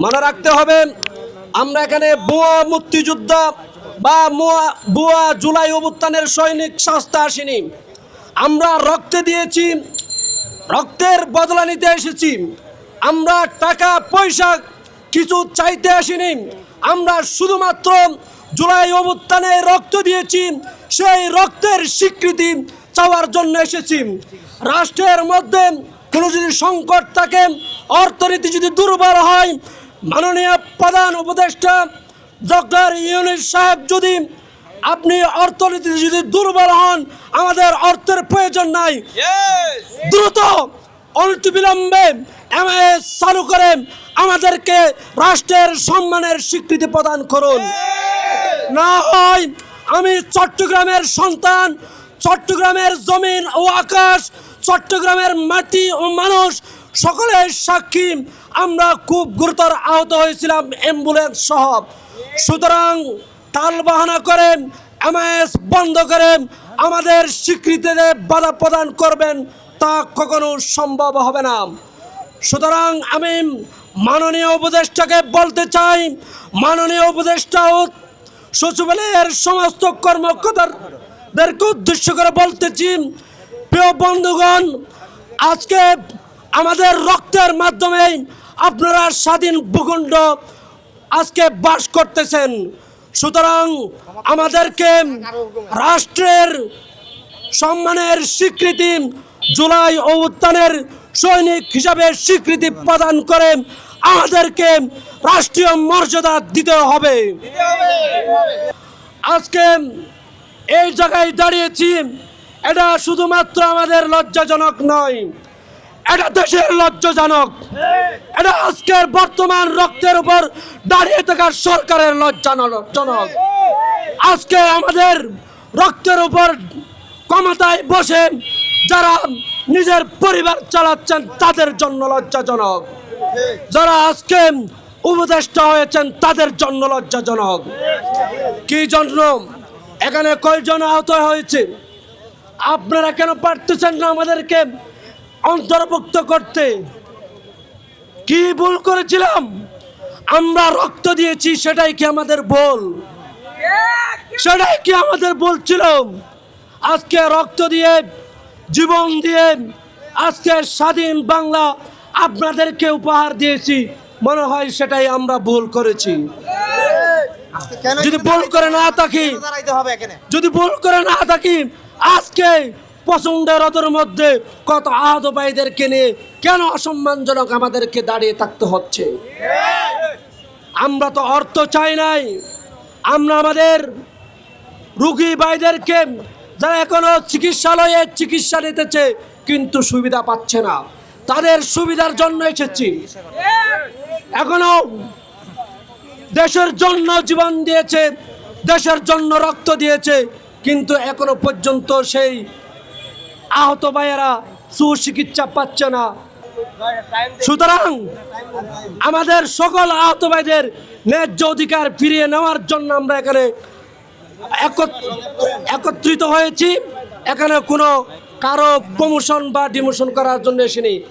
মনে রাখতে হবে। আমরা এখানে বুয়া মুক্তিযোদ্ধা বা বুয়া জুলাই অভ্যুত্থানের সৈনিক সংস্থা আসেনি। আমরা রক্তে দিয়েছি, রক্তের বদলা নিতে এসেছি। আমরা টাকা, পয়সা কিছু চাইতে আসিনি। আমরা শুধুমাত্র জুলাই অভ্যুত্থানে রক্ত দিয়েছি, সেই রক্তের স্বীকৃতি চাওয়ার জন্য এসেছি। রাষ্ট্রের মধ্যে কোনো যদি সংকট থাকে, অর্থনীতি যদি দুর্বল হয় মাননীয় প্রধান উপদেষ্টা ডক্টর ইউনিস সাহেব যদি আপনি অর্থনীতি যদি দুর্বল হন আমাদের অর্থের প্রয়োজন নাই। দ্রুত অনতিবিলম্বে এমএস চালু করে আমাদেরকে রাষ্ট্রের সম্মানের স্বীকৃতি প্রদান করুন। না হয় আমি চট্টগ্রামের সন্তান চট্টগ্রামের জমিন ও আকাশ চট্টগ্রামের মাটি ও মানুষ সকলের সাক্ষী, আমরা খুব গুরুতর আহত হয়েছিলাম অ্যাম্বুলেন্স সহ। সুতরাং তাল বাহানা করেন এমএস বন্ধ করেন আমাদের স্বীকৃতিতে বাধা প্রদান করবেন তা কখনো সম্ভব হবে না। সুতরাং আমি মাননীয় উপদেষ্টাকে বলতে চাই, মাননীয় উপদেষ্টা সচিবালয়ের সমস্ত কর্মকর্তাদেরকে উদ্দেশ্য করে বলতেছি, প্রিয় বন্ধুগণ, আজকে আমাদের রক্তের মাধ্যমে আপনারা স্বাধীন ভূখণ্ড আজকে বাস করতেছেন। সুতরাং আমাদেরকে রাষ্ট্রের সম্মানের স্বীকৃতি জুলাই ও উত্থানের সৈনিক হিসাবে স্বীকৃতি প্রদান করে আমাদেরকে রাষ্ট্রীয় মর্যাদা দিতে হবে। আজকে এই জায়গায় দাঁড়িয়েছি, এটা শুধুমাত্র আমাদের লজ্জাজনক নয়। এটা দেশের লজ্জাজনক। এটা আজকের বর্তমান রক্তের উপর দাঁড়িয়ে থাকার সরকারের লজ্জাজনক। আজকে আমাদের রক্তের উপর ক্ষমতায় বসে যারা নিজের পরিবার চালাচ্ছেন, তাদের জন্য লজ্জাজনক। যারা আজকে উপদেষ্টা হয়েছেন, তাদের জন্য লজ্জাজনক। কি জন্য? এখানে কয়জন আহত হয়েছে? আপনারা কেন পারতেছেন না আমাদেরকে অন্তর্ভুক্ত করতে। কি ভুল করেছিলাম? আমরা রক্ত দিয়েছি সেটাই কি আমাদের ভুল? সেটাই কি আমাদের বলছিল আজকে রক্ত দিয়ে জীবন দিয়ে আজকে স্বাধীন বাংলা আপনাদেরকে উপহার দিয়েছি। মনে হয় সেটাই আমরা ভুল করেছি। যদি ভুল করে না থাকি যদি ভুল করে না থাকি আজকে পছন্দের রথের মধ্যে কত আহত ভাইদেরকে নিয়ে কেন অসম্মানজনক আমাদেরকে দাঁড়িয়ে থাকতে হচ্ছে? আমরা তো অর্থ চাই নাই। আমরা আমাদের রুগী ভাইদেরকে যারা এখনও চিকিৎসালয়ে চিকিৎসা নিতেছে, কিন্তু সুবিধা পাচ্ছে না। তাদের সুবিধার জন্য এসেছি। এখনও দেশের জন্য জীবন দিয়েছে, দেশের জন্য রক্ত দিয়েছে, কিন্তু এখনও পর্যন্ত সেই আহত ভাইয়েরা সুচিকিৎসা পাচ্ছে না। সুতরাং আমাদের সকল আহত ভাইদের ন্যায্য অধিকার ফিরিয়ে নেওয়ার জন্য আমরা এখানে একত- একত্রিত হয়েছি। এখানে কোনো কারও প্রমোশন বা ডিমোশন করার জন্য এসে নেই